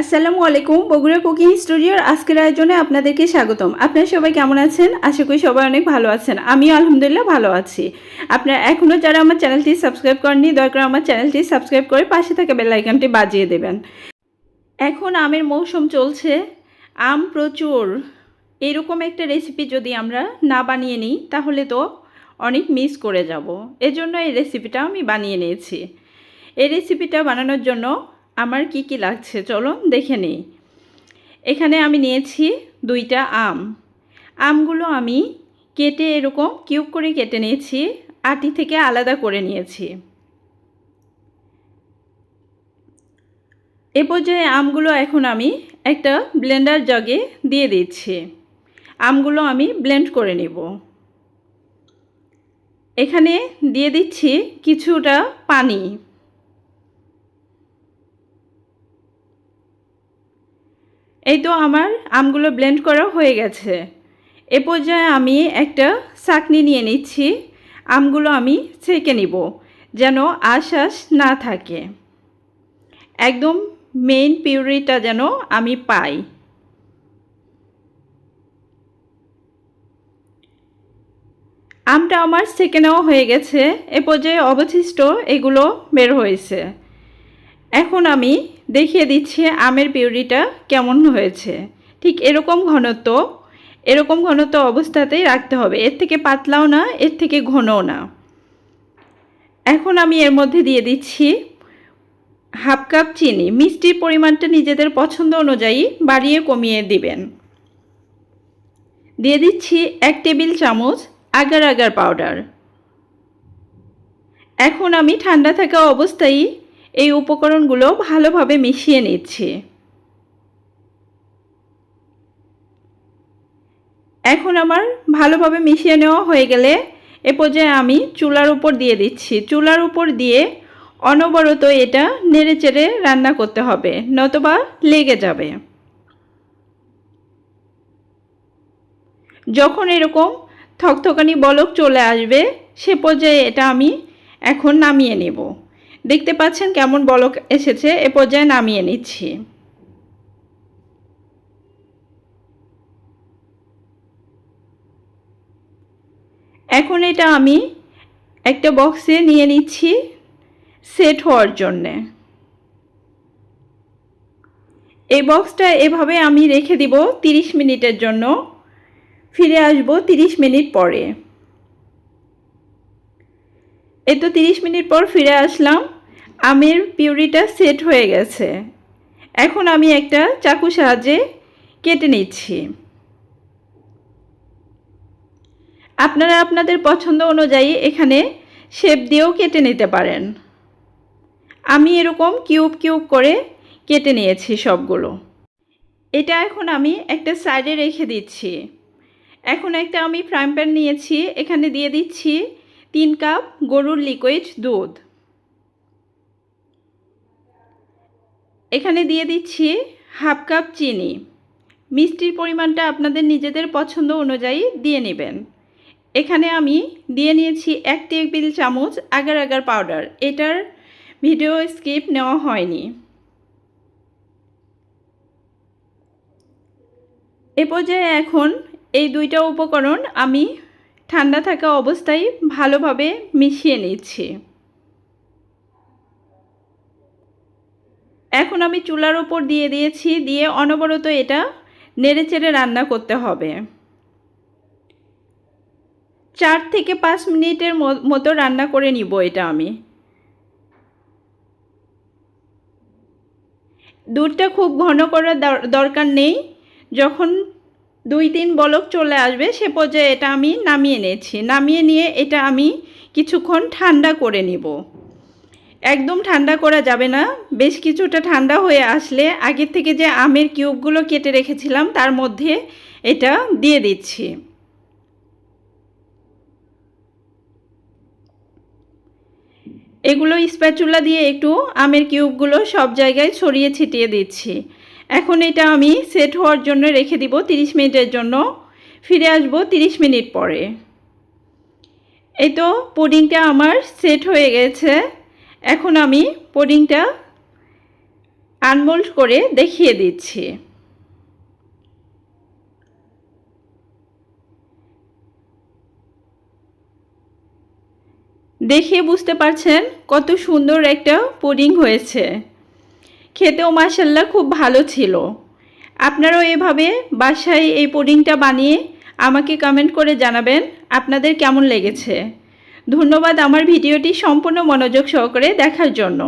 আসসালামু আলাইকুম, বগুড়া কুকিং স্টুডিওর আজকের আয়োজনে আপনাদেরকে স্বাগতম। আপনারা সবাই কেমন আছেন? আশা করি সবাই অনেক ভালো আছেন। আমিও আলহামদুলিল্লাহ ভালো আছি। আপনারা এখনও যারা আমার চ্যানেলটি সাবস্ক্রাইব করেননি, দয়া করে আমার চ্যানেলটি সাবস্ক্রাইব করে পাশে থাকা বেল আইকনটি বাজিয়ে দেবেন। এখন আমের মৌসুম চলছে। আম প্রচুর। এরকম একটা রেসিপি যদি আমরা না বানিয়ে নিই, তাহলে তো অনেক মিস করে যাব। এজন্য এই রেসিপিটা আমি বানিয়ে নিয়েছি। এই রেসিপিটা বানানোর জন্য আমার কি কি লাগছে? চলো দেখে নিই। এখানে আমি নিয়েছি দুইটা আম। আমগুলো আমি কেটে এরকম কিউব করে কেটে নিয়েছি, আটি থেকে আলাদা করে নিয়েছি। এ পর্যায়ে আমগুলো এখন আমি একটা ব্লেন্ডার জগে দিয়ে দিচ্ছি। আমগুলো আমি ব্লেন্ড করে নেব। এখানে দিয়ে দিচ্ছি কিছুটা পানি। এই তো আমার আমগুলো ব্লেন্ড করা হয়ে গেছে। এ পর্যায়ে আমি একটা চাকনি নিয়ে নিচ্ছি। আমগুলো আমি ছেঁকে নিব যেন আশ্বাস না থাকে। একদম মেইন পিউরিটা যেন আমি পাই। আমটা আমার ছেঁকে নেওয়া হয়ে গেছে। এ পর্যায়ে অবশিষ্ট এগুলো বের হয়েছে। এখন আমি দেখিয়ে দিচ্ছি আমের পিউরিটা কেমন হয়েছে। ঠিক এরকম ঘনত্ব এরকম ঘনত্ব অবস্থাতেই রাখতে হবে। এর থেকে পাতলাও না, এর থেকে ঘনও না। এখন আমি এর মধ্যে দিয়ে দিচ্ছি হাফ কাপ চিনি। মিষ্টির পরিমাণটা নিজেদের পছন্দ অনুযায়ী বাড়িয়ে কমিয়ে দিবেন। দিয়ে দিচ্ছি এক টেবিল চামচ আগার আগার পাউডার। এখন আমি ঠান্ডা থাকা অবস্থায় এই উপকরণগুলো ভালোভাবে মিশিয়ে নিচ্ছি। এখন আমার ভালোভাবে মিশিয়ে নেওয়া হয়ে গেলে এ পর্যায়ে আমি চুলার উপর দিয়ে দিচ্ছি। চুলার উপর দিয়ে অনবরত এটা নেড়ে চেড়ে রান্না করতে হবে, নতবা লেগে যাবে। যখন এরকম থকথকানি বলক চলে আসবে, সে পর্যায়ে এটা আমি এখন নামিয়ে নেব। দেখতে পাচ্ছেন কেমন বলক এসেছে, এ পর্যায়ে নামিয়ে নিচ্ছি। এখন এটা আমি একটা বক্সে নিয়ে নিচ্ছি সেট হওয়ার জন্যে। এই বক্সটা এভাবে আমি রেখে দিব তিরিশ মিনিটের জন্য। ফিরে আসব তিরিশ মিনিট পরে। এই তো তিরিশ মিনিট পর ফিরে আসলাম। আমের পিউরিটা সেট হয়ে গেছে। এখন আমি একটা চাকু সাহায্যে কেটে নিচ্ছি। আপনারা আপনাদের পছন্দ অনুযায়ী এখানে শেপ দিয়েও কেটে নিতে পারেন। আমি এরকম কিউব কিউব করে কেটে নিয়েছি সবগুলো। এটা এখন আমি একটা সাইডে রেখে দিচ্ছি। এখন একটা আমি ফ্রাইং প্যান নিয়েছি। এখানে দিয়ে দিচ্ছি তিন কাপ গরুর লিকুইড দুধ। এখানে দিয়ে দিচ্ছি হাফ কাপ চিনি। মিষ্টির পরিমাণটা আপনাদের নিজেদের পছন্দ অনুযায়ী দিয়ে নেবেন। এখানে আমি দিয়ে নিয়েছি এক টেবিল চামচ আগার আগার পাউডার। এটার ভিডিও স্কিপ নেওয়া হয়নি। এ পর্যায়ে এখন এই দুইটা উপকরণ আমি ঠান্ডা থাকা অবস্থায় ভালোভাবে মিশিয়ে নিচ্ছি। এখন আমি চুলার ওপর দিয়ে দিয়েছি, দিয়ে অনবরত এটা নেড়েচেড়ে রান্না করতে হবে। চার থেকে পাঁচ মিনিটের মতো রান্না করে নিব এটা আমি। দুধটা খুব ঘন করার দরকার নেই। যখন দুই তিন বলক চলে আসবে, সে পর্যায়ে এটা আমি নামিয়ে নিয়েছি। নামিয়ে নিয়ে এটা আমি কিছুক্ষণ ঠান্ডা করে নিব। একদম ঠান্ডা করা যাবে না। বেশ কিছুটা ঠান্ডা হয়ে আসলে আগের থেকে যে আমের কিউবগুলো কেটে রেখেছিলাম, তার মধ্যে এটা দিয়ে দিচ্ছি। এগুলো স্প্যাচুলা দিয়ে একটু আমের কিউবগুলো সব জায়গায় ছড়িয়ে ছিটিয়ে দিচ্ছি। এখন এটা আমি সেট হওয়ার জন্য রেখে দিব 30 মিনিটের জন্য। ফিরে আসব 30 মিনিট পরে। এই তো পুডিংটা আমার সেট হয়ে গেছে। এখন আমি পুডিংটা আনমোল্ড করে দেখিয়ে দিচ্ছি। দেখে বুঝতে পারছেন কত সুন্দর একটা পুডিং হয়েছে। খেতেও মাসাল্লাহ খুব ভালো ছিল। আপনারাও এভাবে বাসায় এই পুডিংটা বানিয়ে আমাকে কমেন্ট করে জানাবেন আপনাদের কেমন লেগেছে। ধন্যবাদ আমার ভিডিওটি সম্পূর্ণ মনোযোগ সহকারে দেখার জন্য।